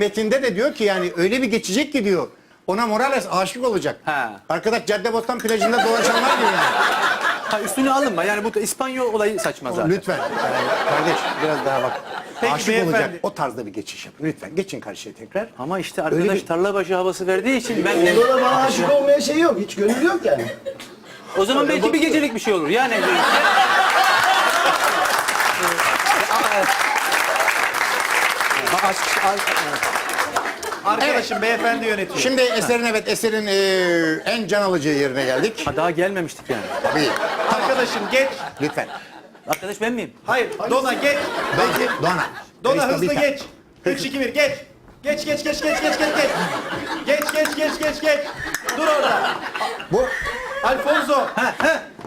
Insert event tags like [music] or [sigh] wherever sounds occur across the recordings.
metinde de diyor ki yani öyle bir geçecek ki diyor. Ona Morales aşık olacak. Ha. Arkadaş Caddebostan plajında dolaşanlar gibi yani. [laughs] Ha, üstüne alınma. Yani bu da İspanyol olayı saçma zaten. Lütfen. Yani kardeş biraz daha bak. Peki aşık beyefendi. olacak. O tarzda bir geçiş yapın. Lütfen geçin karşıya tekrar. Ama işte arkadaş bir- tarla başı havası verdiği için ben de... Burada da bana aşık olmaya şey yok. Hiç gönül yok yani. O zaman belki bir gecelik bir şey olur. Yani [laughs] Arkadaşım beyefendi yönetiyor. Şimdi eserin evet eserin eee, en can alıcı yerine geldik. Ha, daha gelmemiştik yani. Tabii. Arkadaşım geç. Lütfen. Arkadaş ben miyim? Hayır Dona geç. Dona. Dona. Dona hızlı geç. 3 2 1 geç. Geç geç geç geç geç geç geç. Geç geç geç geç geç. Dur orada. Bu Alfonso.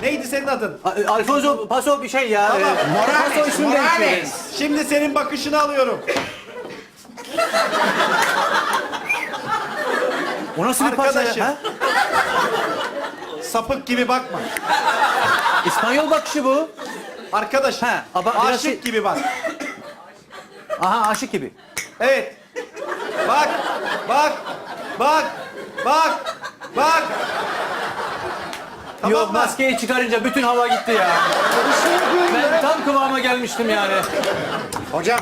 Neydi senin adın? A- Alfonso Paso bir şey ya. Tamam. Morales, Paso ismini Morales. Şimdi senin bakışını alıyorum. O nasıl bir parça Arkadaşım. ya? Ha? Sapık gibi bakma. İspanyol bakışı bu. Arkadaşım. Ha, ama biraz aşık şey- gibi bak. Aha aşık gibi. Evet. Bak. Bak. Bak. Bak. Bak. Tamam Yok mı? maskeyi çıkarınca bütün hava gitti ya. ben tam kıvama gelmiştim yani. hocam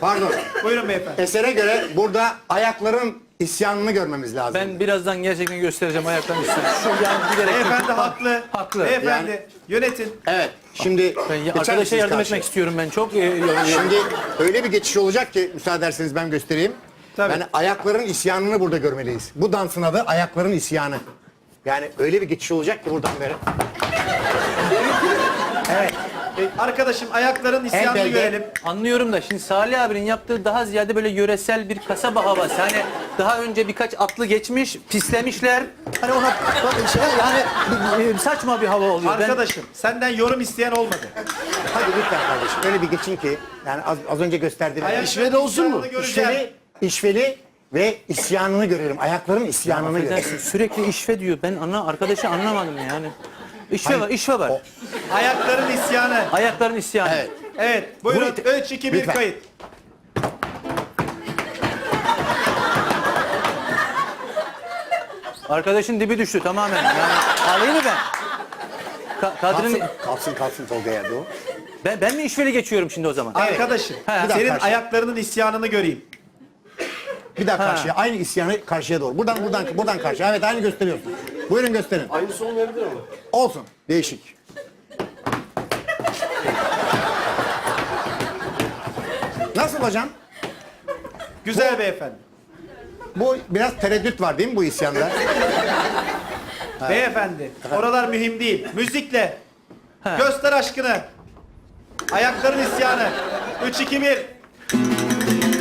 pardon. Buyurun beyefendi. Esere göre burada ayakların isyanını görmemiz lazım. Ben birazdan gerçekten göstereceğim ayaklarını üstüne. Yani giderek... Beyefendi haklı. Haklı. Beyefendi yönetin. Evet. Şimdi Ben ya- geçer arkadaşa misiniz yardım karşıya? etmek istiyorum ben çok. e, e, Şimdi öyle bir geçiş olacak ki müsaade ederseniz ben göstereyim. Tabii. Yani ayakların isyanını burada görmeliyiz. Bu dansın adı ayakların isyanı. Yani öyle bir geçiş olacak ki buradan beri. Evet. E, Arkadaşım ayakların isyanını belde. görelim. Anlıyorum da şimdi Salih abinin yaptığı daha ziyade böyle yöresel bir kasaba havası. Hani daha önce birkaç atlı geçmiş, pislemişler. Hani ona şey yani bir- bir- saçma bir hava oluyor. Ben- Arkadaşım senden yorum isteyen olmadı. Hadi lütfen kardeşim. Öyle bir geçin ki yani az, az önce gösterdiğim işveli olsun mu? göreceğim. İşveli, işveli ve isyanını görelim. Ayakların isyanını görelim. Affedersin, sürekli işve diyor. Ben ana arkadaşı anlamadım yani. İşve var, işve var. Ayakların isyanı. Ayakların isyanı. Evet. Evet. Buyurun. Bu- 3 2 1 Lütfen. kayıt. Arkadaşın dibi düştü tamamen. Yani alayım mı ben? Ka- kadının Kalsın, kalsın, kalsın Tolga yerde o. ben, ben mi işveli geçiyorum şimdi o zaman? Arkadaşım bir dakika senin ayaklarının isyanını göreyim. Bir daha Ha. karşıya. Aynı isyanı karşıya doğru. Buradan buradan buradan karşıya. Evet aynı gösteriyorsun. Buyurun gösterin. Aynısı olmayabilir ama. Olsun. Değişik. Nasıl hocam? Güzel beyefendi. Bu biraz tereddüt var değil mi bu isyanda? [laughs] Beyefendi. Oralar mühim değil. Müzikle. Göster aşkını. Ayakların isyanı. 3 2 1.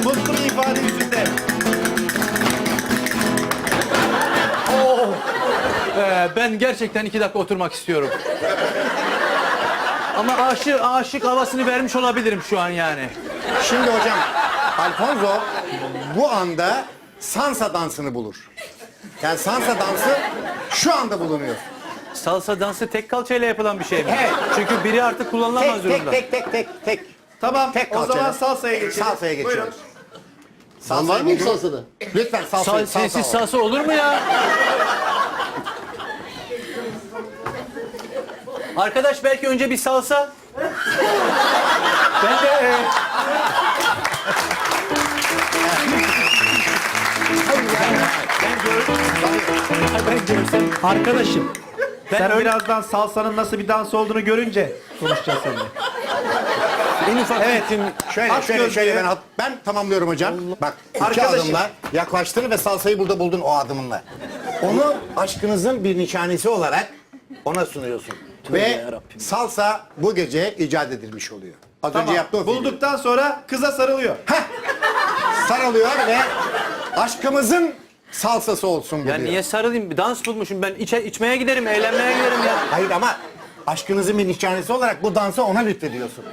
Mutlu bir ifade yüzünde. Ee, ben gerçekten iki dakika oturmak istiyorum. Ama aşık, aşık havasını vermiş olabilirim şu an yani. Şimdi hocam Alfonso bu anda Sansa dansını bulur. Yani Sansa dansı şu anda bulunuyor. Salsa dansı tek kalçayla yapılan bir şey mi? Evet. Çünkü biri artık kullanılamaz Tek tek durumda. tek tek tek tek. Tamam. Tek o zaman salsaya geçelim. Salsaya geçiyoruz. Buyurun. Sen var mı salsada? Lütfen salsa. Sal, salsa sensiz salsa olur mu ya? Arkadaş belki önce bir salsa. Ben de e, ben görsem Arkadaşım. Ben sen öyle- birazdan salsanın nasıl bir dans olduğunu görünce konuşacağız seninle. en ufak Evet. Şöyle Aç şöyle şöyle ben ben tamamlıyorum hocam. Bak iki Arkadaşım. adımla yaklaştın ve salsayı burada buldun o adımınla. Onu aşkınızın bir nişanesi olarak ona sunuyorsun. Ve yarabbim. salsa bu gece icat edilmiş oluyor. Az önce yaptı o fiili. Bulduktan sonra kıza sarılıyor. Sarılıyor ve aşkımızın salsası olsun bu Ya diyor. niye sarılayım? Bir dans bulmuşum. Ben içe, içmeye giderim, eğlenmeye giderim ya. Hayır ama aşkınızın bir nişanesi olarak bu dansı ona lütfediyorsun.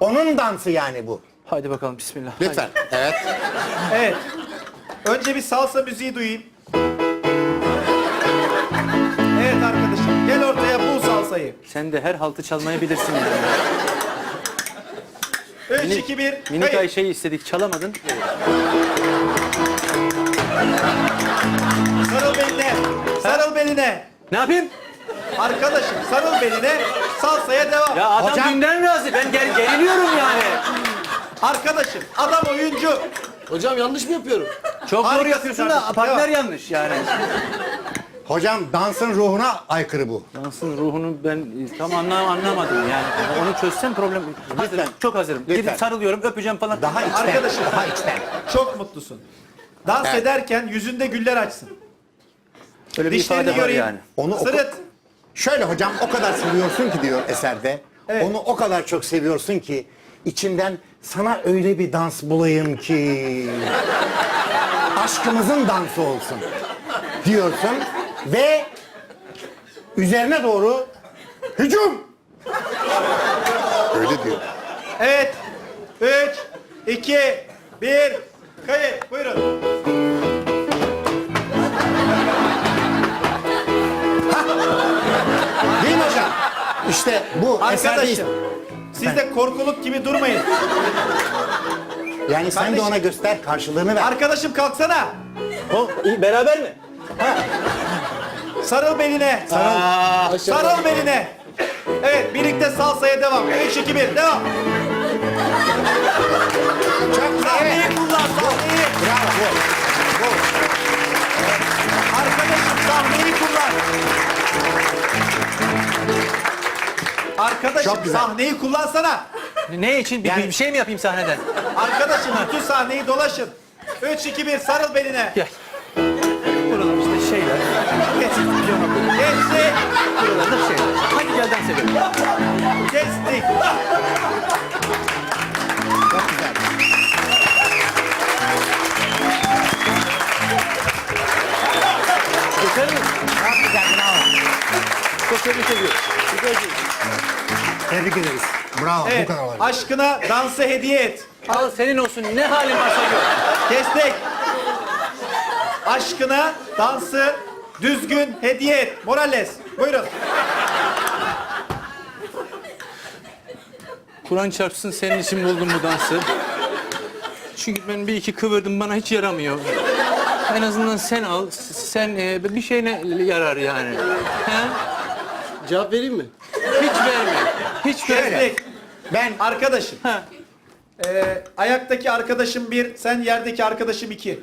Onun dansı yani bu. Hadi bakalım bismillah. Lütfen. Evet. Evet. Önce bir salsa müziği duyayım. Evet arkadaşım. Gel ortaya masayı. Sen de her haltı çalmayı bilirsin yani. 3, 2, 1. Minik Hayır. Ayşe'yi istedik çalamadın. Sarıl beline. Sarıl beline. Ne yapayım? Arkadaşım sarıl beline. Salsaya devam. Ya adam Hocam- dünden razı. Ben ger geriliyorum yani. Arkadaşım adam oyuncu. Hocam yanlış mı yapıyorum? Çok doğru yapıyorsun da partner yanlış yani. Hocam dansın ruhuna aykırı bu. Dansın ruhunu ben e, tam anlam anlamadım yani. Onu çözsem problem. Hazırım, Lütfen. çok hazırım. Lütfen. Gidip sarılıyorum, öpeceğim falan. Daha içten. Arkadaşım. Daha içten. Çok mutlusun. Dans Evet. ederken yüzünde güller açsın. Öyle bir ifade Dişlerini var göreyim. yani. Onu oku- Sırıt. Şöyle hocam o kadar seviyorsun ki diyor eserde. Evet. Onu o kadar çok seviyorsun ki içinden sana öyle bir dans bulayım ki [laughs] aşkımızın dansı olsun diyorsun ve üzerine doğru hücum. Öyle diyor. Evet. 3, 2, 1. Kayıt. Buyurun. Değil mi hocam? İşte bu eserdeyiz. Arkadaşım. Siz de korkuluk gibi durmayın. Yani sen de Kardeşim. ona göster karşılığını ver. Arkadaşım kalksana. O, iyi, beraber mi? Sarıl beline. Sarıl. Sarıl beline. Evet birlikte salsaya devam. 3, 2, 1. Devam. Çok. Sahneyi Evet. kullan sahneyi. Bravo. Arkadaşım sahneyi kullan. Arkadaşım Çok güzel. sahneyi kullansana. Ne için? Bir, Yani- bir şey mi yapayım sahneden? Arkadaşım bütün sahneyi dolaşın. 3, 2, 1 sarıl beline. Gel. Kestik. Çok güzel. Yeter mi? Çok güzel. Bravo. Çok tebrik ediyorum. Tebrik ederiz. Bravo. Evet. Bu kadar olabilir. Aşkına dansı hediye et. Al senin olsun. Ne halin varsa gör. Kestik. Aşkına dansı düzgün hediye et. Morales. Buyurun. Kur'an çarpsın senin için buldum bu dansı. Çünkü ben bir iki kıvırdım bana hiç yaramıyor. En azından sen al. Sen e, bir şeyine yarar yani. He? Cevap vereyim mi? Hiç verme. Hiç verme. Kestik. Ben Arkadaşım. Ha. Ee, ayaktaki arkadaşım bir, sen yerdeki arkadaşım iki.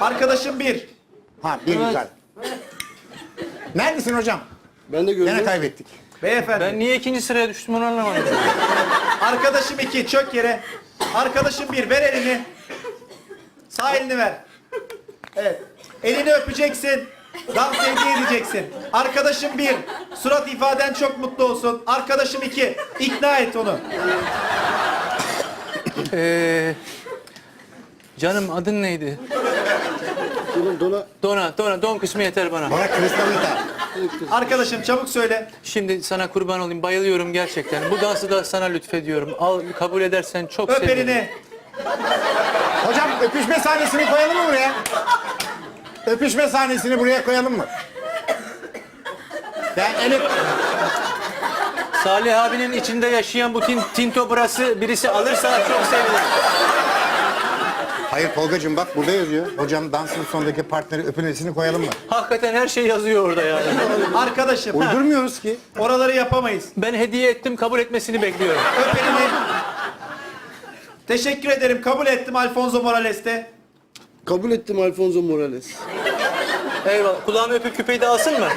Arkadaşım bir. ha bir güzel. Neredesin hocam? Ben de Gene görüyorum. kaybettik. Beyefendi. Ben niye ikinci sıraya düştüm onu anlamadım. Arkadaşım iki, çök yere. Arkadaşım bir, ver elini. Sağ elini ver. Evet. Elini öpeceksin. Dans hediye edeceksin. Arkadaşım bir, surat ifaden çok mutlu olsun. Arkadaşım iki, ikna et onu. Ee, canım adın neydi? Oğlum dona. Dona, Dona, Don kısmı yeter bana. Bana kristalita. Arkadaşım çabuk söyle. Şimdi sana kurban olayım, bayılıyorum gerçekten. Bu dansı da sana lütfediyorum. Al, kabul edersen çok Öp sevinirim. elini. Hocam öpüşme sahnesini koyalım mı buraya? Öpüşme sahnesini buraya koyalım mı? Ben eli... Salih abinin içinde yaşayan bu tin, tinto burası birisi alırsa çok sevinirim. Hayır Tolgacığım bak burada yazıyor. Hocam dansın sonundaki partneri öpülmesini koyalım mı? Hakikaten her şey yazıyor orada yani. [laughs] Arkadaşım Uydurmuyoruz ki. oraları yapamayız. Ben hediye ettim, kabul etmesini bekliyorum. Öp. Teşekkür ederim. Kabul ettim Alfonso Morales'te. Kabul ettim Alfonso Morales. Eyvallah. Kulağımı öpüp küpeyi de alsın mı?